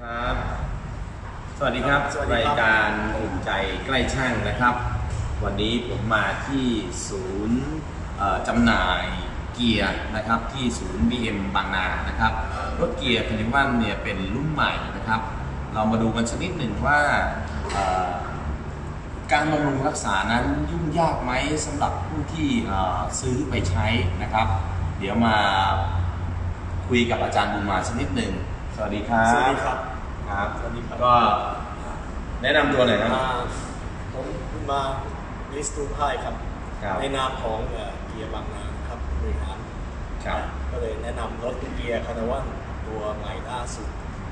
ครับ สวัสดีครับ สวัสดีครับรายการอุ่นใจใกล้ช่างนะครับ วันนี้ผมมาที่ศูนย์เอ่อจำหน่ายเกียร์นะครับที่ศูนย์ BM บางนานะครับ รถเกียร์คันนิวันเนี่ยเป็นรุ่นใหม่นะครับ เรามาดูกันสักนิดหนึ่งว่าเอ่อ การบำรุงรักษานั้นยุ่งยากไหมสำหรับผู้ที่เอ่อซื้อไปใช้นะครับ เดี๋ยวมาคุยกับอาจารย์บุญมาสักนิดหนึ่ง สวัสดีครับสวัสดีครับครับสวัสดีครับก็แนะนำตัวหน่อยครับ อ่าผมคุณมาลิสตูพายครับ ครับ ในนามของเอ่อเกียร์บางนาครับบริหารครับก็เลยแนะนำรถเกียร์คานาวันตัวใหม่ล่าสุด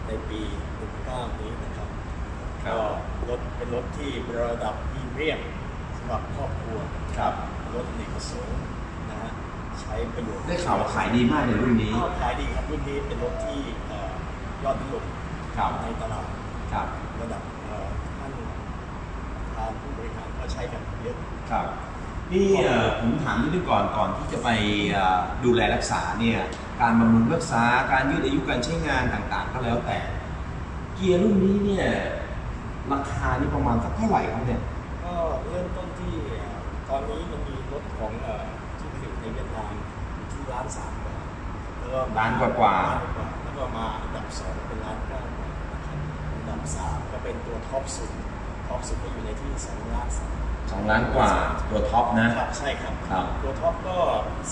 ในปี19นี้นะครับครับก็รถเป็นรถที่ระดับพรีเมียมสำหรับครอบครัว ครับ รถอเนกประสงค์นะฮะใช้ประโยชน์ได้ข่าวว่าขายดีมากในรุ่นนี้ ก็ขายดีครับรุ่นนี้เป็นรถที่เอ่อ ยอดนิยมครับในตลาดครับระดับเอ่อท่านทางผู้บริหารก็ใช้กันเยอะครับนี่เอ่อผมถามนิดนึงก่อนก่อนที่จะไปเอ่อดูแลรักษาเนี่ยการบำรุงรักษาการยืดอายุการใช้งานต่างๆ ก็แล้วแต่ เกียร์รุ่นนี้เนี่ยราคานี่ประมาณสักเท่าไหร่ครับเนี่ยก็เริ่มต้นที่เอ่อตอนนี้มันมีรถของเอ่อที่ผลิตในเวียดนามอยู่ที่ร้านสามบาทแล้วก็ล้านกว่าๆล้น กว่าแล้วก็มาอันดับสองเป็นร้านเก้าบาทนะครับอันดับสามก็เป็นตัวท็อปสุดท็อปสุดก็อยู่ในที่สองล้านสาม สองล้านกว่าตัวท็อปนะ ครับใช่ครับ ครับ ตัวท็อปก็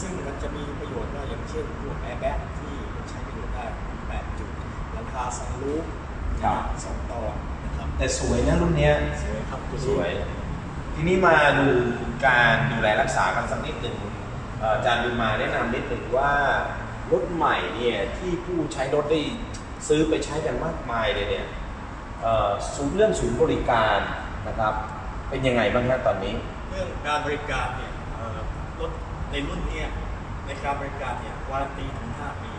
ซึ่งมันจะมีประโยชน์ก็อย่างเช่นพวกแอร์แบ็กที่ใช้ประโยชน์ได้ 8 จุดหลังคาซันรูฟครับ สองตอนนะครับแต่สวยนะรุ่นเนี้ย สวยครับตัวสนี้วย ทีนี้มาดูการดูแลรักษากันสักนิดหนึ่งเอ่ออาจารย์ดูมาแนะนำนิดหนึ่งว่า รถใหม่เนี่ยที่ผู้ใช้รถได้ซื้อไปใช้กันมากมายเลยเนี่ยเอ่อศูนย์เรื่องศูนย์บริการนะครับ เป็นยังไงบ้างฮะตอนนี้ เรื่องการบริการเนี่ยเอ่อรถในรุ่นเนี้ในการบริการเนี่ยวารันตีถึง 5 ปี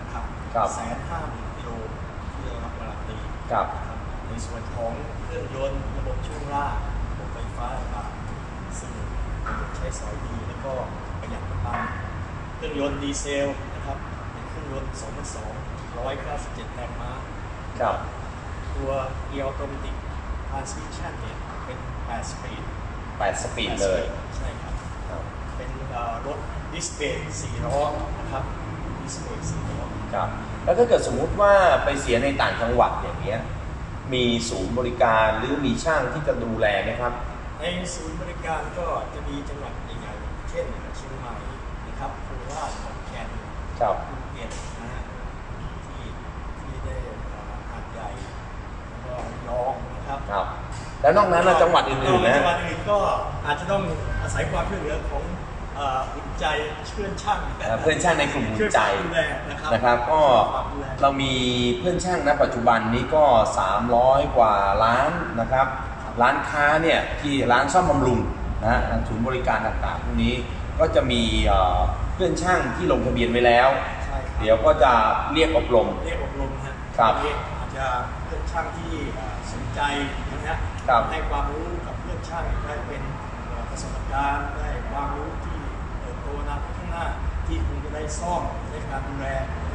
นะครับครับแสนห้าหมื่นกิโลที่ได้รับวารันตีกับนะครับในส่วนของเครื่องยนต์ระบบช่วงล่างระบบไฟฟ้าต่างๆซึ่งใช้สอยดีแล้วก็ประหยัดน้ำมัน เครื่องยนต์ดีเซลนะครับเป็นเครื่องยนต์2,200 197แรงม้ากับ ตัวเกียร์ออโตเมติกทรานสมิชชั่นเนี่ยเป็น8สปีด8 สปีดเลย ใช่ครับ ครับ เป็นเอ่อรถดิสเบรกสี่ล้อนะครับดิสเบรกสี่ล้อครับ แล้วถ้าเกิดสมมุติว่าไปเสียในต่างจังหวัดอย่างเงี้ย มีศูนย์บริการหรือมีช่างที่จะดูแลไหมครับ ในศูนย์บริการก็จะมีจังหวัดใหญ่ๆเช่นเชียงใหม่นะค รับโคราชขอนแก่นครับ ภูเก็ตนะฮะที่ที่ได้เอ่อหาดใหญ่แล้วก็ระยองนะครับครับ แล้วนอกนั้นนะจังหวัดอื่นๆนะจังหวัดอื่นก็อาจจะต้องอาศัยความช่วยเหลือของเอ่ออุ่นใจเชื่อนช่างเอ่อเพื่อนช่างในกลุ่มอุ่นใจ ช่วยดูแลนะครับนะครับก็ฝากดูแล เรามีเพื่อนช่างณปัจจุบันนี้ก็ 300 กว่าร้านนะครับ ร้านค้าเนี่ยที่ร้านซ่อมบำรุงนะฮะศูนย์บริการต่างๆพวกนี้ก็จะมีเอ่อ เพื่อนช่างที่ลงทะเบียนไว้แล้ว ใช่ครับเดี๋ยวก็จะเรียกอบรม เรียกอบรมฮะครับ เรียกอาจจะเพื่อนช่างที่เอ่อสนใจนะฮะครับ ให้ความรู้กับเพื่อนช่างได้เป็นเอ่อประสบการณ์ได้ความรู้ที่เติบโตอนาคตข้างหน้าที่คุณจะได้ซ่อมได้การดูแล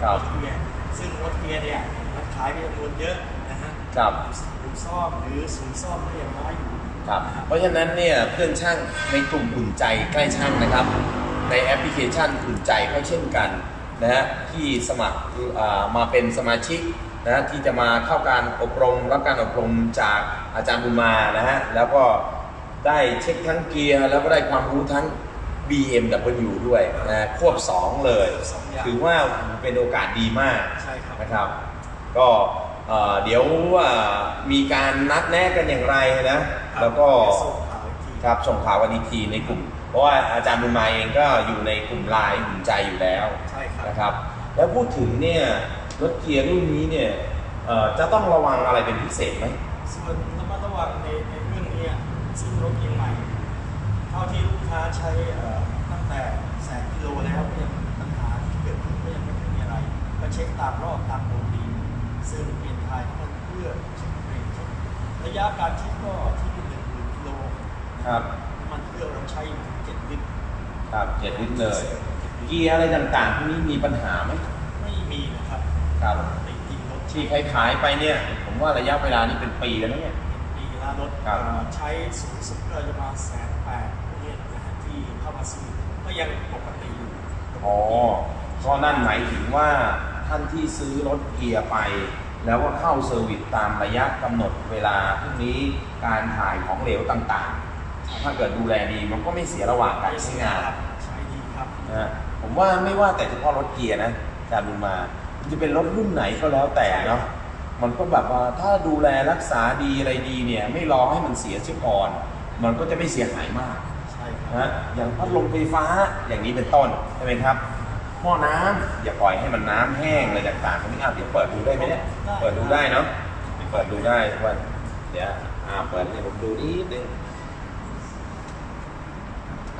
ครับรถเกียร์ซึ่งรถเกียร์เนี่ยมันขายไปจำนวนเยอะนะฮะครับศูนย์ซ่อมหรือศูนย์ซ่อมก็ยังน้อยอยู่ครับ เพราะฉะนั้นเนี่ยเพื่อนช่างในกลุ่มอุ่นใจใกล้ช่างนะครับ ในแอปพลิเคชันอุ่นใจก็เช่นกันนะฮะที่สมัครอ่ามาเป็นสมาชิกนะฮะที่จะมาเข้าการอบรมรับการอบรมจากอาจารย์บุญมานะฮะแล้วก็ได้เช็คทั้งเกียร์แล้วก็ได้ความรู้ทั้ง BMW ด้วยนะฮะควบ 2 เลยสองอย่างถือว่าเป็นโอกาสดีมากใช่ครับนะครับ ก็เอ่อเดี๋ยวอ่ามีการนัดแนะกันอย่างไรนะ แล้วก็ส่งข่าวอีกทีครับส่งข่าวกันอีกทีในกลุ่ม เพราะว่าอาจารย์บุญมาเองก็อยู่ในกลุ่มไลน์อุ่นใจอยู่แล้วใช่ครับนะครับ แล้วพูดถึงเนี่ยรถเกียร์รุ่นนี้เนี่ยเอ่อจะต้องระวังอะไรเป็นพิเศษไหมส่วนระมัดระวังในในเรื่องนี้ซึ่งรถยังใหม่ เท่าที่ลูกค้าใช้เอ่อตั้งแต่แสนกิโลแล้วก็ยังปัญหาที่เกิดขึ้นก็ยังไม่มีอะไรก็เช็คตามรอบตามโปรตีนซึ่งเปลี่ยนทายน้ำมันเพื่อเช็คเบรกเช็คระยะการเช็คก็ที่หนึ่งหมื่นกิโลครับน้ำมันเค รื่องเราใช้อยู่ถึงเจ็ดลิตรครับเจ็ดลิตรเลย เกียร์อะไรต่างๆพวกนี้มีปัญหาไหมไม่มีนะครับครับปกติจริงรถที่ขายขายๆไปเนี่ย ผมว่าระยะเวลานี่เป็นปีแล้วนะเนี่ย ปีละรถครับเอ่อใช้สูงสุดก็จะมาแสนแปดเนี่ยนะฮะที่เข้ามาซื้อก็ยังปกติอยู่อ๋อก็นั่นหมายถึงว่าท่านที่ซื้อรถเกียร์ไป แล้วก็เข้าเซอร์วิสตามระยะกำหนดเวลาพวกนี้การถ่ายของเหลวต่างๆ ถ้าเกิดดูแลดีมันก็ไม่เสียระหว่างการใช้งานใช้ดีครับนะฮะผมว่าไม่ว่าแต่เฉพาะรถเกียร์นะอาจารย์บุญมามันจะเป็นรถรุ่นไหนก็แล้วแต่เนาะมันก็แบบว่าถ้าดูแลรักษาดีอะไรดีเนี่ยไม่รอให้มันเสียเสียก่อน มันก็จะไม่เสียหายมากใช่ครับนะฮะอย่างพัดลมไฟฟ้าอย่างนี้เป็นต้นใช่ไหมครับหม้อน้ำอย่าปล่อยให้มันน้ำแห้งอะไรต่างๆพวกนี้อะเดี๋ยวเปิดดูได้ไหมเนี่ยเปิดดูได้เนาะเปิดดูได้ว่าเดี๋ยวอ่าเปิดให้ผมดูนิดนึง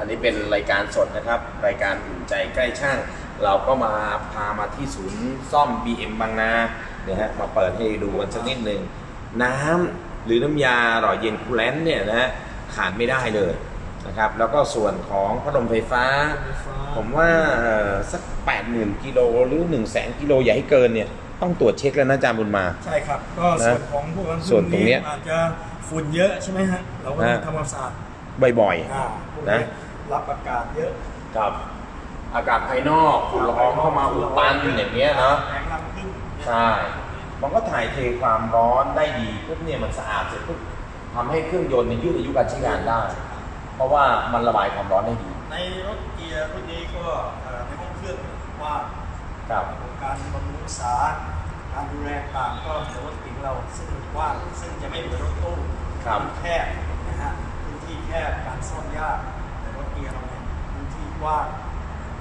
อันนี้เป็นรายการสดนะครับ รายการอุ่นใจใกล้ช่าง เราก็มาพามาที่ศูนย์ซ่อม BM บางนาเนี่ยฮะมาเปิดให้ดูกันสักนิดหนึ่งน้ำหรือน้ำยาหล่อเย็นคูลแลนต์เนี่ยนะฮะขาดไม่ได้เลยนะครับ แล้วก็ส่วนของพัดลมไฟฟ้าไฟฟ้าผมว่าเอ่อสัก 80,000กิโลหรือ 1 0 0 0 0 0กิโลอย่าให้เกินเนี่ยต้องตรวจเช็คแล้วนะอาจารย์บุญมา ใช่ครับ ก็นะส่วนของพวกนั้นส่วนตรงเนี้ยอาจจะฝุ่นเยอะใช่ไหมฮะเราก็ต้องฮะทำความสะอาดบ่อยอ่าพวกนะนี้ รับอากาศเยอะๆกับอากาศภายนอกฝุ่นละอองเข้ามาอุดตันอย่างเงี้ยเนาะแรงรังพึ่งใช่ มันก็ถ่ายเทความร้อนได้ดีปุ๊บเนี่ยมันสะอาดเสร็จปุ๊บทำให้เครื่องยนต์ในยยืดอายุการใช้งานได้ เพราะว่ามันระบายความร้อนได้ดี ในรถเกียร์รุ่นนี้ก็เอ่อในห้องเครื่องว่าครับการบำรุงรักษาการดูแลต่างก็เหมือนรถเก๋งเราซึ่งกว้างซึ่งจะไม่เหมือนรถตู้ครับมันแคบนะฮะพื้นที่แคบการซ่อมยาก กว้าง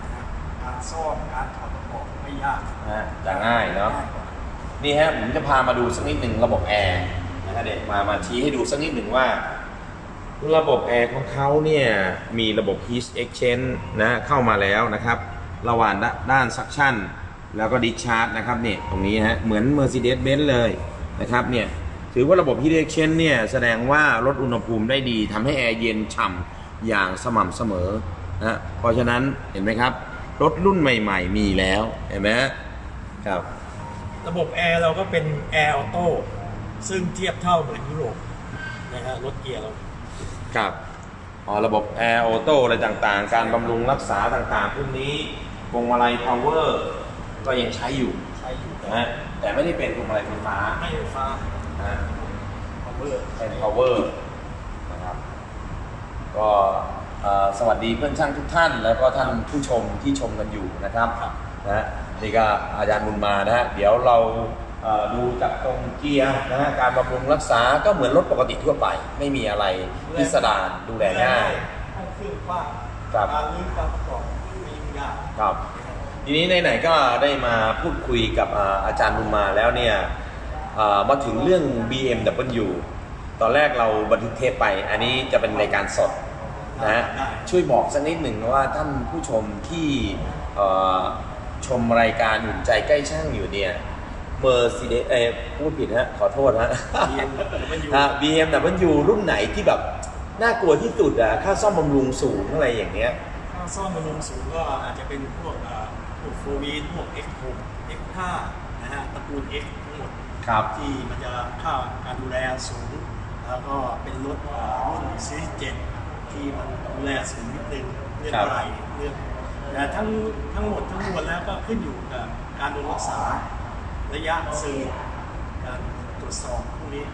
นะฮะการซ่อมการถอดประกอบไม่ยากนะฮะจะง่ายเนาะง่กว่นี่ฮะผมจะพามาดูสักนิดหนึ่งระบบแอร์นะฮะเด็กมามาชี้ให้ดูสักนิดหนึ่งว่า ระบบแอร์ของเขาเนี่ยมีระบบ heat exchange นะเข้ามาแล้วนะครับ ระหว่างด้านด้าน suction แล้วก็ discharge นะครับเนี่ยตรงนี้ฮะเหมือน Mercedes-Benz เลยนะครับเนี่ยถือว่าระบบ heat exchange เนี่ยแสดงว่าลดอุณหภูมิได้ดีทำให้แอร์เย็นฉ่ำอย่างสม่ำเสมอ นะเพราะฉะนั้นเห็นไหมครับ รถรุ่นใหม่ ๆ มีแล้วเห็นไหมฮะครับ ระบบแอร์เราก็เป็นแอร์ออโต้ซึ่งเทียบเท่าเหมือนยุโรปนะฮะรถเกียร์เราครับอ๋อระบบแอร์ออโต้อะไรต่างๆ การบำรุงรักษาต่างๆพวกนี้พวงมาลัยพาวเวอร์ก็ยังใช้อยู่ใช้อยู่นะฮะแต่ไม่ได้เป็นพวงมาลัยไฟฟ้าไม่ไฟฟ้านะฮะพาวเวอร์เป็น power นะครับ ก็เอ่อ สวัสดีเพื่อนช่างทุกท่าน แล้วก็ท่านผู้ชมที่ชมกันอยู่นะครับนะฮะนี่ก็อาจารย์บุญมานะฮะเดี๋ยวเราเอ่อดูจากตรงเกียร์นะฮะการบำรุงรักษาก็เหมือนรถปกติทั่วไป ไม่มีอะไรพิสดารดูแลง่ายห้องเครื่องกว้างครับการรื้อการประกอบไม่ยุ่งยากครับ ทีนี้ไหนๆก็ได้มาพูดคุยกับอ่าอาจารย์บุญมาแล้วเนี่ยอ่ามาถึงเรื่อง BMW ตอนแรกเราบันทึกเทปไป อันนี้จะเป็นรายการสด นะฮะได้ ช่วยบอกสักนิดหนึ่งว่าท่านผู้ชมที่เอ่อชมรายการหุ่นใจใกล้ช่างอยู่เนี่ยเมอร์ซีเดเอพูดผิดฮะขอโทษฮะ BMW ฮะ BMW รุ่นไหนที่แบบน่ากลัวที่สุดอะค่าซ่อมบำรุงสูงอะไรอย่างเงี้ย ถ้าซ่อมบำรุงสูงก็อาจจะเป็นพวกเอ่อพวกโฟวีพวก X6 X5 นะฮะตระกูล X ทั้งหมด ครับ ที่มันจะค่าการดูแลสูง แล้วก็เป็นรถเอ่อรุ่นซีรีส์เจ็ด ที่มันดูแลสูงนิดนึงเรื่องครับอะไรเรื่องแต่ทั้งทั้งหมดทั้งมวลแล้วก็ขึ้นอยู่กับการดูแลรักษาระยะเซอร์วิสการตรวจสอบพวกนี้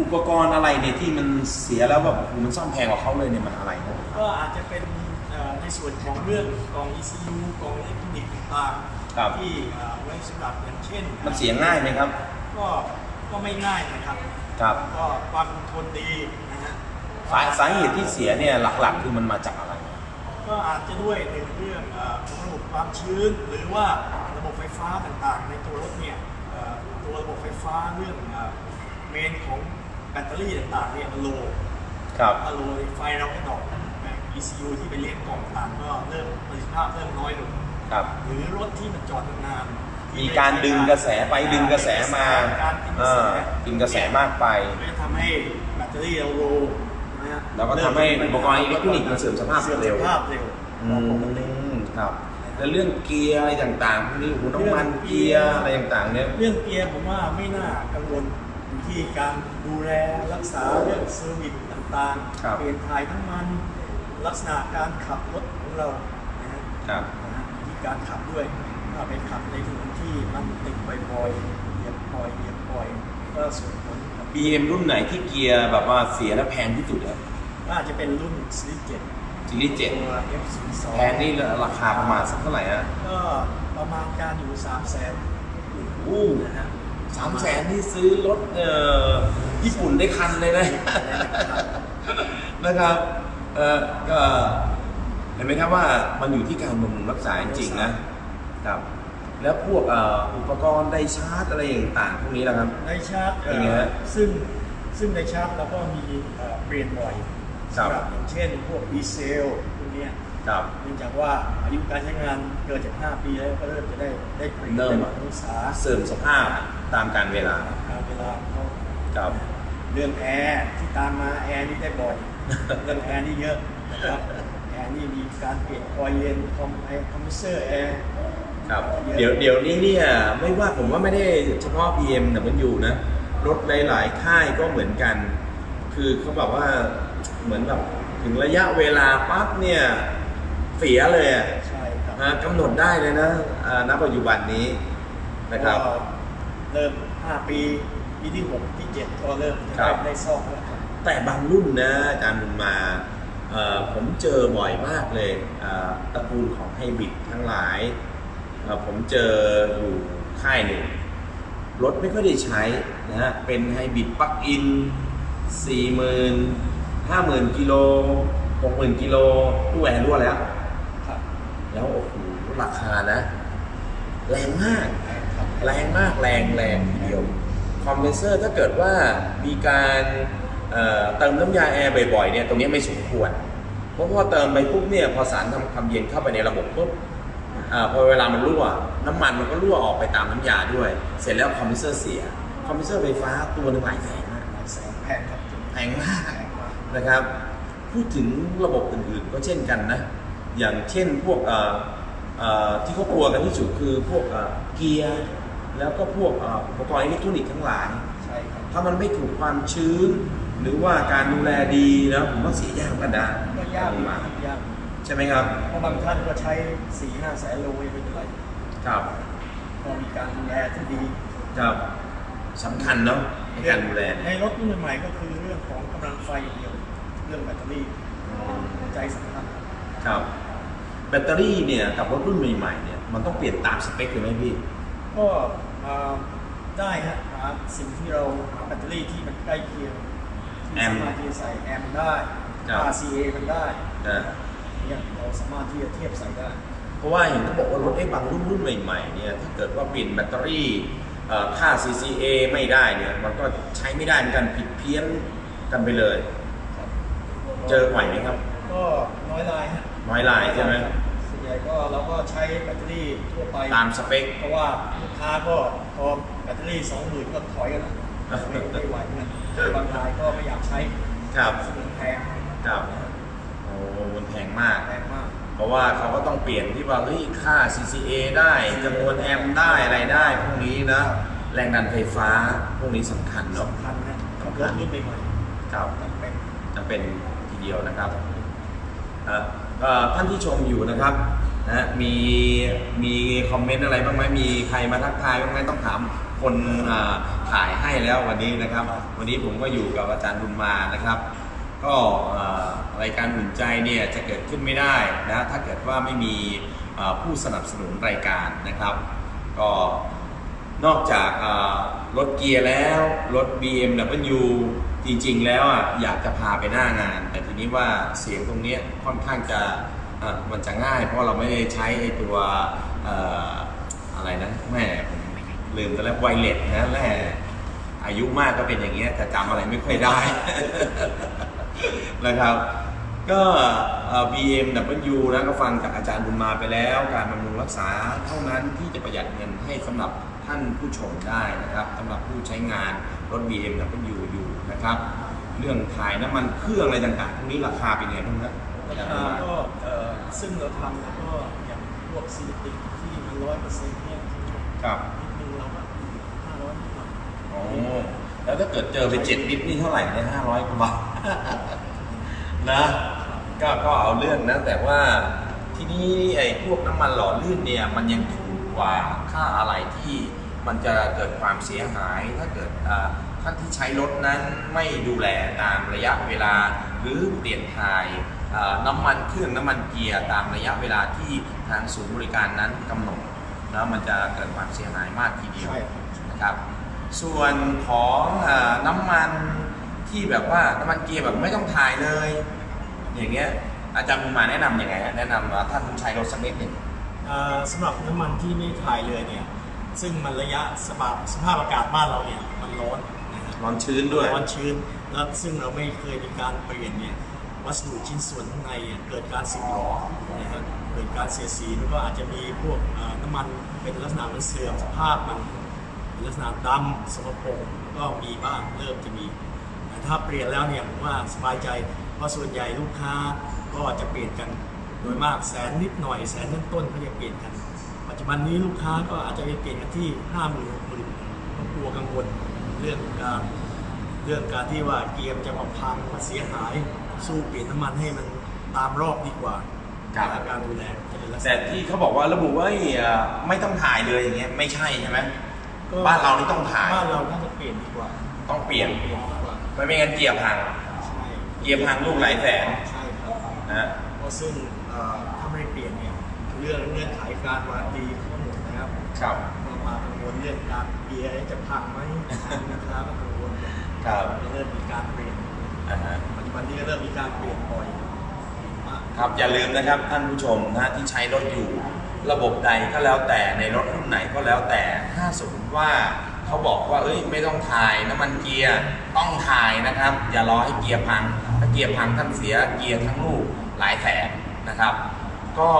อุปกรณ์อะไรเนี่ยที่มันเสียแล้วแบบโอ้โหมันซ่อมแพงกว่าเขาเลยเนี่ยมันอะไรนะ ก็อาจจะเป็นเอ่อในส่วนของเรื่องกล่อง ECU กล่องอิเล็กทรอนิกส์ต่างครับ ๆที่เอ่อไว้สำหรับอย่างเช่นมันเสียง่ายไหมครับ ก็ก็ไม่ง่ายนะครับ ครับ ก็ความทนดีนะฮะ สาสาเหตุที่เสียเนี่ยหลักๆ คือมันมาจากอะไร ก็อาจจะด้วยหนึ่งเรื่องเอ่อของระบบความชื้น หรือว่าระบบไฟฟ้าต่างๆ ในตัวรถเนี่ยเอ่อตัวระบบไฟฟ้าเรื่องเอ่อเมนของแบตเตอรี่ต่างๆเนี่ยมันโลครับถ้าโลไฟเราก็ดรอปแบบ ECU ที่ไปเลี้ยงกล่องต่างก็เริ่มประสิทธิภาพเริ่มน้อยลงครับ หรือรถที่มันจอดนานๆมีการดึงกระแสไปดึงกระแสมาการดึงกเอระแสอดึงกระแสมากไปก็จะทำให้แบตเตอรี่เราโล นะฮะแล้วก็ทำให้อุปกรณ์อิเล็กทรอนิกส์มันเสื่อมสภาพรวดเร็วสื่อมสภาพเร็วอืมครับนแล้วเรื่องเกียร์อะไรต่างๆพวกนี้โอ้โหน้ำมันเกียร์อะไรต่างๆ เนี่ยเรื่องเกียร์ผมว่าไม่น่ากังวลอยู่ที่การดูแลรักษาเรื่องเซอร์วิสต่างครับๆเปลี่ยนถ่ายน้ำมันลักษณะการขับรถของเรานะฮะครับนะฮะอยู่ที่การขับด้วยถ้าไปขับในถนนที่มันติดบ่อยๆเหยียบบ่อยเหยียบบ่อยก็ส่งผลกับ BM รุ่นไหนที่เกียร์แบบว่าเสียแล้วแพงที่สุดครับน่าจะเป็นรุ่นซีรีส์เจ็ดซีรีส์เจ็ดตัว F02 แพงนี่ราคาประมาณสักเท่าไหร่ฮะก็ประมาณการอยู่3 0 0แสนอู้นะฮะสามแสนที่ซื้อรถเอ่อญี่ปุ่นได้คันเลยนะ นะครับเออก็เห็นไหมครับว่ามันอยู่ที่การบำรุงรักษาจริงๆนะครับ แล้วพวกเอ่ออุปกรณ์ไดชาร์จอะไรต่างๆพวกนี้นะครับ ในชาร์จเอ่อเป็นไงฮะซึ่งซึ่งในชาร์จเราก็มีเอ่อเปลี่ยนบ่อยครับ สำหรับอย่างเช่น พวกดีเซลพวกเนี้ยครับ เนื่องจากว่าอายุการใช้งานเกินจาก 5 ปีแล้วก็เริ่มจะได้ได้เปลี่ยนเริ่ม ได้รักษาเสริมสภาพตามการเวลาการเวลาเขาครับ เรื่องแอร์ที่ตามมาแอร์นี่ได้บ่อย เรื่องแอร์นี่เยอะนะครับแอร์นี่มีการเปลี่ยนคอยเย็นคอมไอคอมเพรสเซอร์แอร์ ครับเดี๋ยวเดี๋ยวนี้เนี่ยไม่ว่าผมว่าไม่ได้เฉพาะ BM แต่มันอยู่นะ รถหลาย ๆ ค่ายก็เหมือนกัน คือเขาแบบว่าเหมือนแบบถึงระยะเวลาปั๊บเนี่ยเสียเลยอะใช่ครับนะกำหนดได้เลยนะอ่าณปัจจุบันนี้นะครับ ก็เริ่ม 5 ปีปีที่ 6 ที่ 7 ก็เริ่มจะครัได้บได้ซ่อมแล้วครับ แต่บางรุ่นนะอาจารย์บุญมาเอ่อผมเจอบ่อยมากเลยเอ่อตระกูลของไฮบริดทั้งหลายเอ่อ ผมเจออยู่ค่ายหนึ่งรถไม่ค่อยได้ใช้นะฮะเป็นไฮบริดปลั๊กอิน 40,000 50,000 กิโล 60,000 กิโลตู้แอร์รั่วแล้ว ครับ แล้วโอ้โหราคานะ แรงมากครับแรงมากแรงแรงทีเดียว คอมเพรสเซอร์ถ้าเกิดว่ามีการเอ่อเติมน้ำยาแอร์บ่อยๆเนี่ยตรงนี้ไม่สมควร เพราะพอเติมไปปุ๊บเนี่ยพอสารทำความเย็นเข้าไปในระบบปุ๊บอา พอเวลามันรั่ว น้ำมันมันก็รั่วออกไปตามน้ำยาด้วย เสร็จแล้วคอมเพรสเซอร์เสีย คอมเพรสเซอร์ไฟฟ้าตัวหนึงหลายแสนนะแสงแพงครับแพงมากแพงมากนะครับ พูดถึงระบบอื่นๆ ก็เช่นกันนะ อย่างเช่นพวกเอ่อเอ่อที่เขากลัวกันที่สุดคือพวกเอ่อเกียร์แล้วก็พวกเอ่ออุปกรณ์อิเล็กทรอนิกส์ทั้งหลายใช่ครับถ้ามันไม่ถูกความชื้น หรือว่าการดูแลดีนะผมว่าเสียยากกันนะก็ยากลงมายาก ใช่ไหมครับ เพราะบางท่านก็ใช้สี่ห้าแสนโลไม่เป็นไรครับก็มีการดูแลที่ดีครับสำคัญเนาะในการดูแลในเนี่ยรถรุ่นใหม่ๆก็คือเรื่องของกำลังไฟอย่างเดียว เรื่องแบตเตอรี่หัวใจสำคัญครับ แบตเตอรี่เนี่ยกับรถรุ่นใหม่ๆเนี่ยมันต้องเปลี่ยนตามสเปคเลยไหมพี่ ก็อ่าได้ฮะหาสิ่งที่เราหาแบตเตอรี่ที่มันใกล้เคียงที่แอมป์สามารถที่จะใส่แอมป์ได้ครับ RCA มันได้นะ เนี่ยเราสามารถที่จะเทียบใส่ได้ เพราะว่าเห็นเขาบอกว่ารถไอ้บางรุ่นรุ่นใหม่ๆเนี่ยถ้าเกิดว่าเปลี่ยนแบตเตอรี่เอ่อค่า CCA ไม่ได้เนี่ยมันก็ใช้ไม่ได้เหมือนกันผิดเพี้ยนกันไปเลย เจอบ่อยไหมครับ ก็น้อยลายฮะน้อยลายใช่ไหมส่วนใหญ่ก็เราก็ใช้แบตเตอรี่ทั่วไปตามสเปค เพราะว่าลูกค้าก็พอแบตเตอรี่สองหมื่นก็ถอยกันนะไม่ไม่ไหวเงินบางรายก็ไม่อยากใช้ครับซึ่งมันแพงครับ โอ้มันแพงมาก แพงมาก เพราะว่าเขาก็ต้องเปลี่ยนที่ว่าเฮ้ยค่า CCA ได้จำนวนแอมป์ได้อะไรได้พวกนี้นะแรงดันไฟฟ้าพวกนี้สำคัญเนาะสำคัญนะกับรถรุ่นใหม่ครับๆจำเป็นจะเป็นทีเดียวนะครับเอ่อเอ่อท่านที่ชมอยู่นะครับนะมีมีคอมเมนต์อะไรบ้างไหมมีใครมาทักทายบ้างไหมต้องถามคนอ่าถ่ายให้แล้ววันนี้นะครับ วันนี้ผมก็อยู่กับอาจารย์บุญมานะครับ ก็เอ่อ รายการอุ่นใจเนี่ยจะเกิดขึ้นไม่ได้นะถ้าเกิดว่าไม่มีผู้สนับสนุนรายการนะครับ ก็นอกจากรถเกียร์แล้วรถ BMW จริงๆ แล้วอะอยากจะพาไปหน้างาน แต่ทีนี้ว่าเสียงตรงเนี้ยค่อนข้างจะอะมันจะง่าย เพราะเราไม่ได้ใช้ไอ้ตัวออะไรนะแม่ผมลืมไปแล้วไวเลสนะแม่อายุมากก็เป็นอย่างเงี้ยแต่จำอะไรไม่ค่อยได้นะครับ ก็เอ่อ BMW นะก็ฟังจากอาจารย์บุญมาไปแล้ว การบำรุงรักษาเท่านั้นที่จะประหยัดเงินให้สำหรับท่านผู้ชมได้นะครับสำหรับผู้ใช้งานรถ BMW อยู่นะครับเรื่องถ่ายน้ำมันเครื่องอะไรต่างๆพวกนี้ราคาเป็นไงบ้างครับอาราจารย์บุญมาคาก็เอ่อซึ่งเราทำแล้วก็อย่างพววกซีนิติกที่มันร้อยเปอร์เซ็นต์เนี่ยครับนิดนึงเราก็ห้าร้อยนิดหน่อยโอ้แล้วถ้าเกิดเจอไปเจ็ดลิตรนี่เท่าไหร่เนี่ยห้าร้อยกว่าบาทนะ ก็ก็เอาเรื่องนะแต่ว่าที่นี่ไอ้พวกน้ำมันหล่อลื่นเนี่ยมันยังถูกกว่าค่าอะไรที่มันจะเกิดความเสียหายถ้าเกิดอ่าท่านที่ใช้รถนั้นไม่ดูแลตามระยะเวลา หรือเปลี่ยนถ่ายอ่าน้ำมันเครื่องน้ำมันเกียร์ตามระยะเวลาที่ทางศูนย์บริการนั้นกำหนดนะมันจะเกิดความเสียหายมากทีเดียวใช่ครับนะครับ ส่วนของเออน้ำมันที่แบบว่าน้ำมันเกียร์แบบไม่ต้องถ่ายเลย อย่างเงี้ยอาจารย์บุญมาแนะนำยังไงฮะแนะนำว่าท่านใช้รถสักนิดหนึ่งเอ่อสำหรับน้ำมันที่ไม่ถ่ายเลยเนี่ย ซึ่งมันระยะสภาพสภาพอากาศบ้านเราเนี่ยมันร้อนนะฮะร้อนชื้นด้วย ร้อนชื้นแล้วซึ่งเราไม่เคยมีการเปลี่ยนเนี่ยวัสดุชิ้นส่วนข้างในเนี่ยเกิดการสึกหรอนะฮะเกิดการเสียสีแล้วก็อาจจะมีพวกเอ่อน้ำมันเป็นลักษณะมันเสื่อมสภาพมันเป็นลักษณะดำสกปรกก็มีบ้างเริ่มจะมีแต่ถ้าเปลี่ยนแล้วเนี่ยผมว่าสบายใจ เพราะส่วนใหญ่ลูกค้าก็จะเปลี่ยนกันโดยมากแสนนิดหน่อยแสนต้นๆเขาจะเปลี่ยนกัน ปัจจุบันนี้ลูกค้าก็อาจจะไปเปลี่ยนกันที่ห้าหมื่นหกหมื่นก็กลัวกังวลเรื่องการเรื่องการที่ว่าเกียร์มันจะมาพังมาเสียหายสู้เปลี่ยนน้ำมันให้มันตามรอบดีกว่าครับการดูแลจะเป็นลักษแต่ณะที่เขาบอกว่าระบุว่าเอ้ยเอ่อไม่ต้องถ่ายเลยอย่างเงี้ยไม่ใช่ใช่ไหมก็บ้านเรานี่ต้องถ่ายบ้านเราน่าจะเปลี่ยนดีกว่า ต้องเปลี่ยนเปลี่ยนดีกว่าไม่ไม่งั้นเกียร์พังใช่ เกียร์พังลูกหลายแสนใช่ครับนะเพราะซึ่งเอ่อถ้าไม่เปลี่ยนเนี่ยเรื่องเงื่อนไขการวารันตีทั้งหมดนะครับครับมามากังวลเรื่องการเกียร์จะพังไหมลูกค้าก็กังวลครับก็เริ่มมีการเปลี่ยนอ่าฮะปัจจุบันนี้ก็เริ่มมีการเปลี่ยนบ่อยมาก ครับอย่าลืมนะครับท่านผู้ชมนะที่ใช้รถอยู่ ระบบใดก็แล้วแต่ในรถรุ่นไหนก็แล้วแต่ถ้าสมมติว่าเขาบอกว่าเอ้ยไม่ต้องถ่ายน้ำมันเกียร์ต้องถ่ายนะครับ อย่ารอให้เกียร์พังถ้าเกียร์พังท่านเสียเกียร์ทั้งลูกหลายแสนนะครับ ก็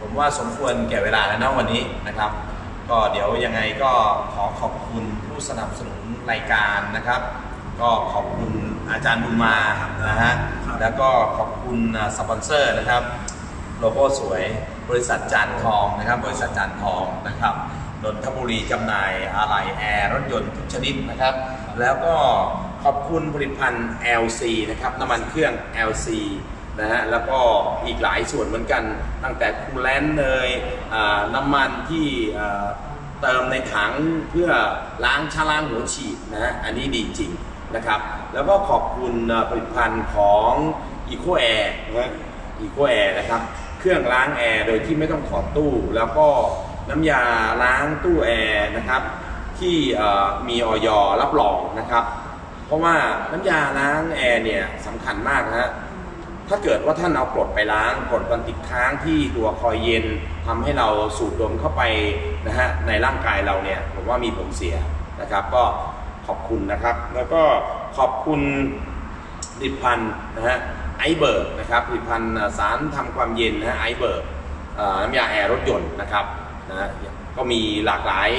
ผมว่าสมควรแก่เวลาแล้วนะวันนี้นะครับ ก็เดี๋ยวยังไงก็ขอขอบคุณผู้สนับสนุนรายการนะครับ ก็ขอบคุณอาจารย์บุญมานะฮะแล้วก็ขอบคุณสปอนเซอร์นะครับโลโก้สวยบริษัทจานทองนะครับ บริษัทจานทองนะครับนนทบุรีจำหน่ายอะไหล่แอร์รถยนต์ทุกชนิดนะครับ แล้วก็ ขอบคุณผลิตภัณฑ์ LC นะครับน้ำมันเครื่อง LC นะฮะแล้วก็อีกหลายส่วนเหมือนกัน ตั้งแต่คูลแลนต์เลยน้ำมันที่เติมในถังเพื่อล้างชาล้างหัวฉีดนะฮะอันนี้ดีจริงนะครับ แล้วก็ขอบคุณผลิตภัณฑ์ของ Eco Air นะฮะอีโคแอร์นะครับ เครื่องล้างแอร์โดยที่ไม่ต้องถอดตู้ แล้วก็น้ำยาล้างตู้แอร์นะครับ ที่มีออยรับรองนะครับ เพราะว่าน้ำยาล้างแอร์เนี่ยสำคัญมากนะฮะถ้าเกิดว่าท่านเอากรดไปล้างกรดมันติดค้างที่ตัวคอยเย็นทำให้เราสูดดมเข้าไปนะฮะในร่างกายเราเนี่ยผมว่ามีผลเสียนะครับ ก็ขอบคุณนะครับ แล้วก็ขอบคุณผลิตภัณฑ์นะฮะไอเบิร์กนะครับผลิตภัณฑ์สารทำความเย็นนะฮะไอเบิร์กน้ำยาแอร์รถยนต์นะครับนะฮะก็มีหลากหลาย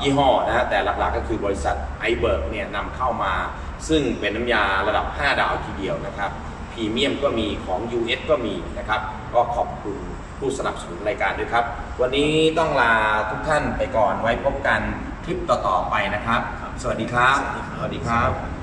ยี่ห้อนะฮะแต่หลักๆก็คือบริษัทไอเบิร์กเนี่ยนำเข้ามา ซึ่งเป็นน้ำยาระดับ 5 ดาวทีเดียวนะครับพรีเมียมก็มีของ US ก็มีนะครับ ก็ขอบคุณผู้สนับสนุนรายการด้วยครับ วันนี้ต้องลาทุกท่านไปก่อนไว้พบกันคลิปต่อๆไปนะครับ สวัสดีครับ สวัสดีครับ